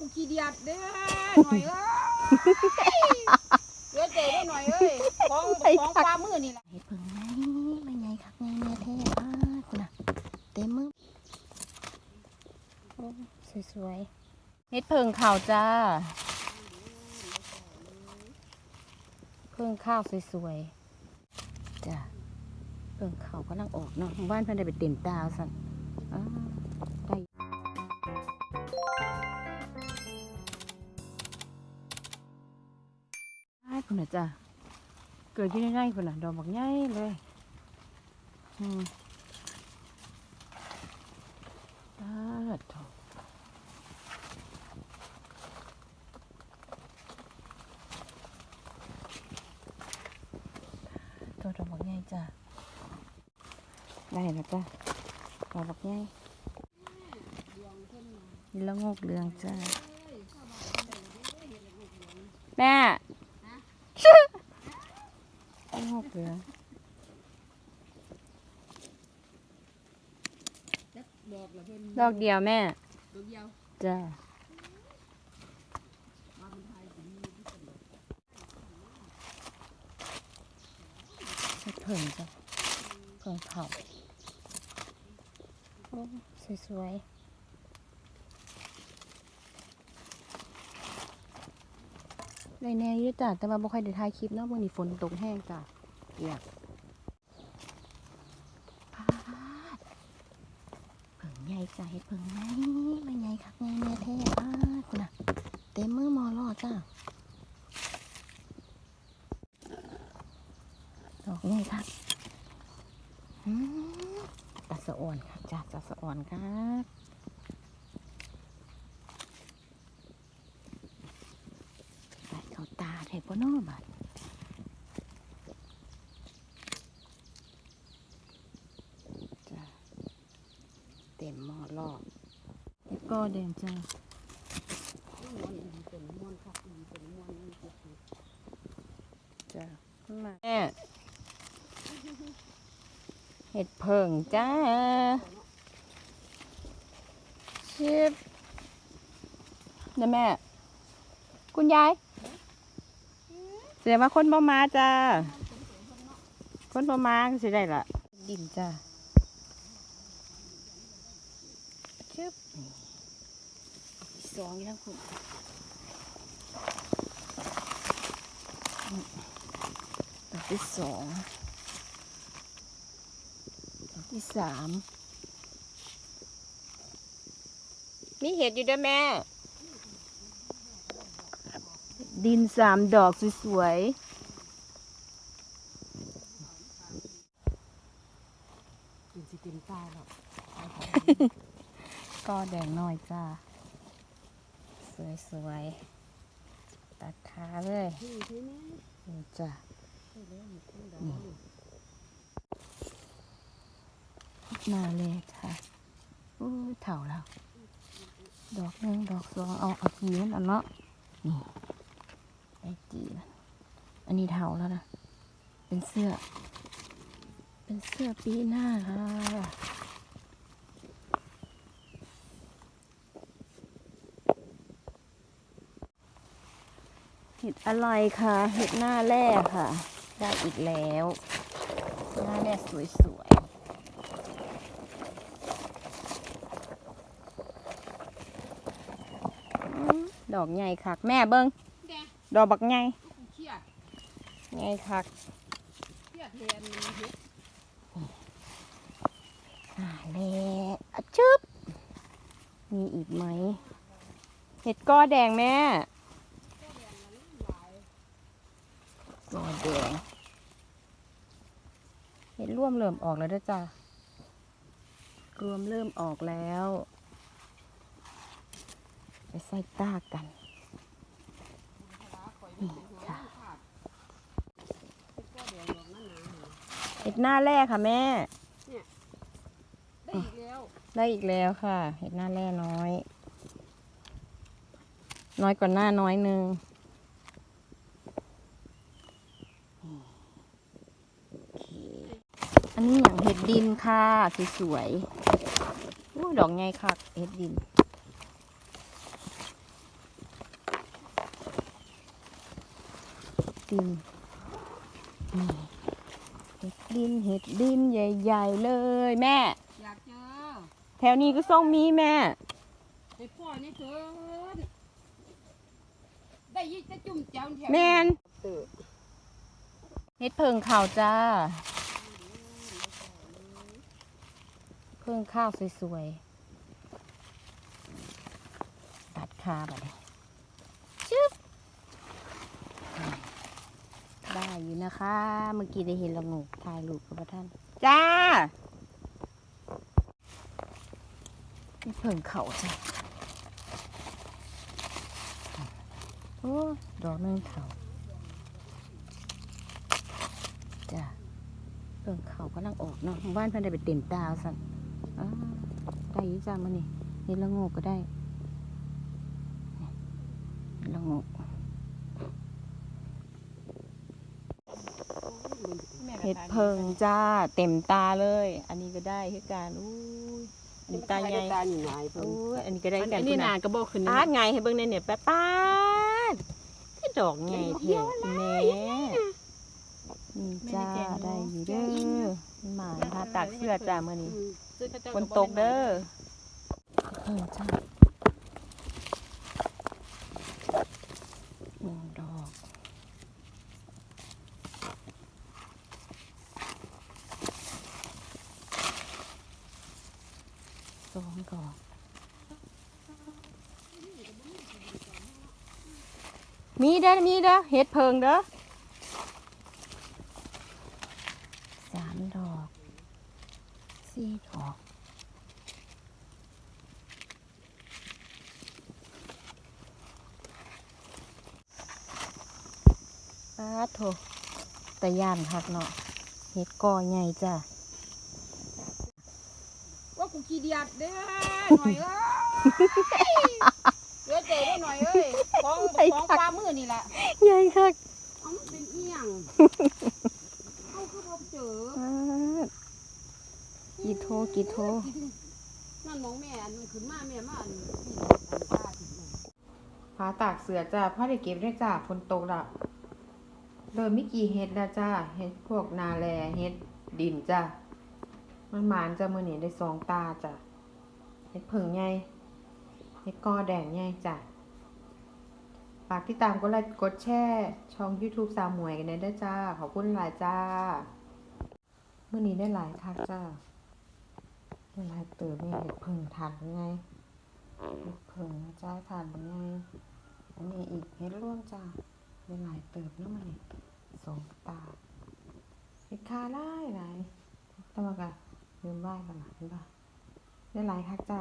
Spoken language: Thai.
กูขี้เดียดเด้อหน่อยเอ้ยเดี๋ยวเจ๊ได้หน่อยเอ้ยของของปลามือนี่แหละเห็ดเพิ่งไงไม่ไงคักไงแม่แท้อ้าคุณน่ะเต็มมือสวยๆเห็ดเพิ่งข่าวจ้าเพิ่งข้าวสวยๆจ้าเพิ่งข่าวกำลังออกเนาะบ้านเพิ่นได้ไปเต็มตาสั่นอ้า คุณน่ะจ้าเกิดอยู่ในไร่คนน่ะดอกบักใหญ่เลยอืมตาดโถตัวดอกบักใหญ่จ้ะได้แล้วจ้ะดอกบักใหญ่นี่ละงกเรืองจ้าแม่ ละงกเรืองบอกละเพิ่นดอกเดียวแม่ดอกเดียวจ้ามาเป็นไทยสิมีที่สุดเฮ็ดเพิ่งจ้ะเพิ่งเผาโอ้สวยๆได้แน่อยุ่จ้ะแต่ว่าบ่ค่อยได้ถ่ายคลิปเนาะมื้อนี้ฝนตกแห้งจ้ะ เปียกพาดเพิ่งใหญ่จ้ะเฮ็ดเพิ่งใหญ่ไม่ใหญ่คักใหญ่แม่แท้อ้าคุณน่ะเต็มมือมอลอจ้ะดอกใหญ่ครับอืมตาสะอ่อนค่ะจ้าตาสะอ่อนครับไปเขาตาเทปโน่บัดจ้าเต็มหมอลอกแล้ว ก็แดงจ้าจ้าแม่เห็ดเผิงจ้าชิบเดี๋ยวแม่ คุณยาย เสียมาคนบ่มาจ้าคนบ่มาก็สิได้ละดินจ้าชึบนี่ สองอยู่ทั้งคุณดอกที่สองดอกที่สามมีเห็ดอยู่ด้วยแม่ ดินสามดอกสวยกินสิเต็มตาแล้วๆก็แดงน้อยจ้า สวยๆ ตัดขาเลยนี่จ้าใช่แล้วมีคนดอกนี่นี่มาเลยค่ะอู้เถ่าแล้ว ดอกหนึ่งดอกสองเอาเอาจีนเอาเนาะ นี่ไอ้จีนอันนี้เถ่าแล้วนะ เป็นเสื้อ เป็นเสื้อปีหน้าค่ะ เห็ดอะไรคะเห็ดหน้าแร่ค่ะ ได้อีกแล้ว หน้าแร่สวยๆอื้อดอกใหญ่คักแม่เบิ้งแดงดอกบักใหญ่กูเครียดใหญ่คักเครียดแทนมันเฮ็ดอ่าแล่อะชึบมีอีกไหม เห็ดก้อแดงแม่ก้อแดง เห็ด ร่วมเริ่มออกแล้วเด้วยจ้ะรวมเริ่มออกแล้ว ไปใส่ตากันนี่ค่ะก็แดงดอกนั้นนะเห็ดหน้าแรกค่ะแม่ ได้อีกแล้ว ได้อีกแล้วค่ะ เห็ดหน้าแร่น้อย น้อยกว่าหน้าน้อยหนึง นนี้อย่างเห็ดดินค่ะสวยๆอู้ดอกไงค่ะเห็ดดิน ดินเห็ดดินเห็ดดินใหญ่ๆเลยแม่ อยากเจอแถวนี้ก็ส่งมีแม่ ไปพ่อนี่เถินได้ยินจะจุ่มแจ้วแถวแมนเห็ดเพิงข่าวจ้า พิ่งข้าวสวยๆ ตัดคาแบบนี้ชึบได้อยู่นะคะ เมื่อกี้ได้เห็นละงูถ่ายรูปกับท่าน จ้าเฮ็ดเพิ่งเขาจ้ะโอ้ดอกนึงเขาจ้ะเพิ่งเขากำลังออกเนาะบ้านเพิ่นได้ไปเต็มตาสั่น ได้อยี่จ้ามื้อนี้เฮ็ดละโงกก็ได้นี่ละโงกเฮ็ดเพิงจ้า เต็มตาเลย อันนี้ก็ได้คือการอู้ยอันนี้ตาใหญ่ตาอยู่ไหนเพิ่นอู้ยอันนี้ก็ได้กันอันนี้พุ่นานน่ะกระบอกขึ้นปาดไงให้เบิ่งในเนี่ยป้าป้าดคือดอกไงเท่แม่นี่จ้าได้อยู่เด้อหมานะคะตากเสื้อจ้ามื้อนี้ ฝนตกเด้อเออจ้าหนึ่งดอกสองดอกมีเด้อมีเด้อเห็ดเพิงเด้อสามดอก สี่ดอก ปาดโถแต่ย่านคักเนาะเห็ดกอใหญ่จ้ะว่ากูขี้เดียดเด้อหน่อยเอ้ยเหลือเจอได้หน่อยเอ้ยของของปลามือนี่แหละใหญ่คักเอามันเป็นเอียงเอาคือพบเจอปาดกี่โทกี่โทนั่นมองแม่อันมันขึ้นมาแม่มาอันนี้อันป้าถึงพาตากเสือจ้าพ่อได้เก็บได้จ้าฝนตกละ เริ่มมีกี่เห็ดแล้วจ้าเห็ดพวกนาแลเห็ดดินจ้ามันหมานจ้ามือนี้ได้สองตาจ้ะเห็ดผึ่งใหญ่เห็ดกอแดงใหญ่จ้ะฝากติดตามกดไลค์กดแชร์ช่อง YouTube สาวหมวยกันได้เด้จ้า ขอบคุณหลายจ้ามื่อนี้ได้หลายทักจ้าได้หลายเติมนี่เห็ดผึ่งทันไงเห็ดเผิงจ้าทานไงอันนี้อีกเห็ดร่วงจ้า เป็นหลายเติบเนาะมันนี่สองตาอีกคาได้หลายตะมากะลืมไหว้กันหลังบ้าได้หลายคักจ้า